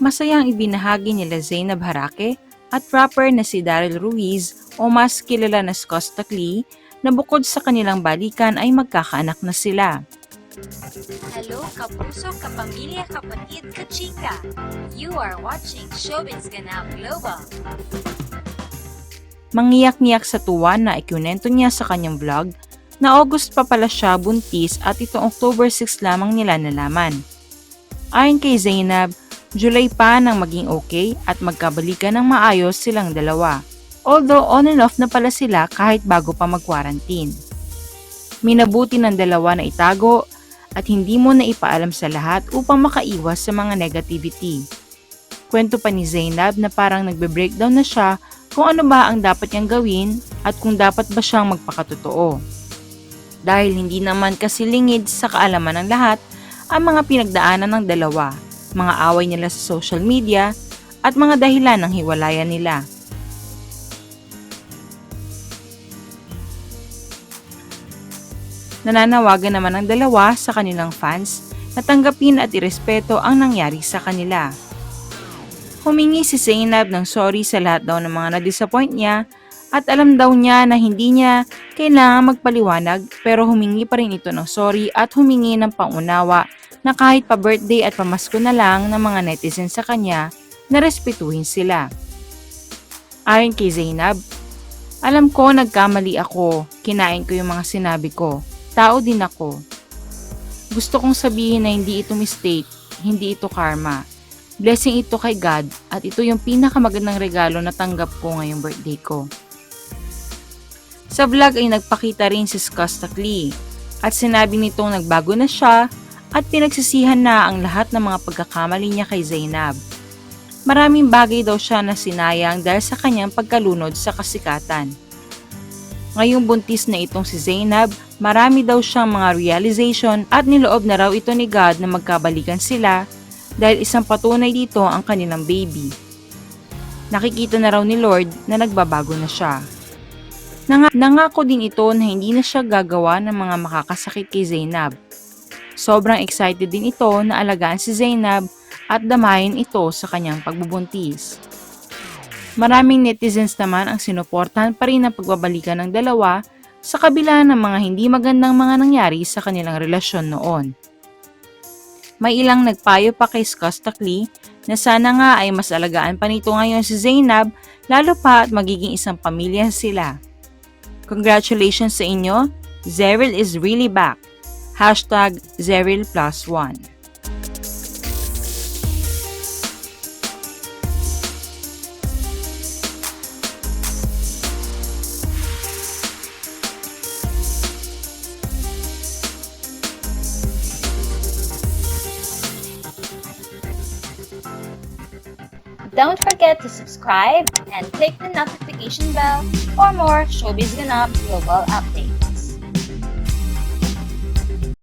Masayang ibinahagi nila Zainab Harake at rapper na si Daryl Ruiz o mas kilala na Scott Lee na bukod sa kanilang balikan ay magkakaanak na sila. Hello, kapuso, kapamilya, kapatid, kachika! You are watching Showbiz Ganap Global. Mangiyak-ngiyak sa tuwa na ikunento niya sa kanyang vlog na August pa pala siya buntis at itong October 6 lamang nila nalaman. Ayon kay Zainab, July pa nang maging okay at magkabalikan ng maayos silang dalawa. Although on and off na pala sila kahit bago pa mag-quarantine. Minabuti ng dalawa na itago at hindi mo na ipaalam sa lahat upang makaiwas sa mga negativity. Kwento pa ni Zainab na parang nagbe-breakdown na siya kung ano ba ang dapat niyang gawin at kung dapat ba siyang magpakatotoo. Dahil hindi naman kasi lingid sa kaalaman ng lahat ang mga pinagdaanan ng dalawa, mga away nila sa social media at mga dahilan ng hiwalayan nila. Nananawagan naman ang dalawa sa kanilang fans na tanggapin at irespeto ang nangyari sa kanila. Humingi si Zainab ng sorry sa lahat daw ng mga na-disappoint niya at alam daw niya na hindi niya kailangan magpaliwanag pero humingi pa rin ito ng sorry at humingi ng pangunawa na kahit pa birthday at pamasko na lang ng mga netizens sa kanya na respetuhin sila. Ayon kay Zainab, alam ko nagkamali ako, kinain ko yung mga sinabi ko, tao din ako. Gusto kong sabihin na hindi ito mistake, hindi ito karma. Blessing ito kay God at ito yung pinakamagandang regalo na tanggap ko ngayong birthday ko. Sa vlog ay nagpakita rin si Skostak Lee at sinabi nitong nagbago na siya at pinagsisihan na ang lahat ng mga pagkakamali niya kay Zainab. Maraming bagay daw siya na sinayang dahil sa kanyang pagkalunod sa kasikatan. Ngayong buntis na itong si Zainab, marami daw siyang mga realization at niloob na raw ito ni God na magkabalikan sila dahil isang patunay dito ang kanilang baby. Nakikita na raw ni Lord na nagbabago na siya. Nang- nangako din ito na hindi na siya gagawa ng mga makakasakit kay Zainab. Sobrang excited din ito na alagaan si Zainab at damayin ito sa kanyang pagbubuntis. Maraming netizens naman ang sinuportahan pa rin ang pagbabalikan ng dalawa sa kabila ng mga hindi magandang mga nangyari sa kanilang relasyon noon. May ilang nagpayo pa kay Skostak Lee na sana nga ay mas alagaan pa nito ngayon si Zainab lalo pa at magiging isang pamilya sila. Congratulations sa inyo, Zeril is really back. Hashtag Zeril plus one. Don't forget to subscribe and click the notification bell for more Showbiz Ganap Global updates.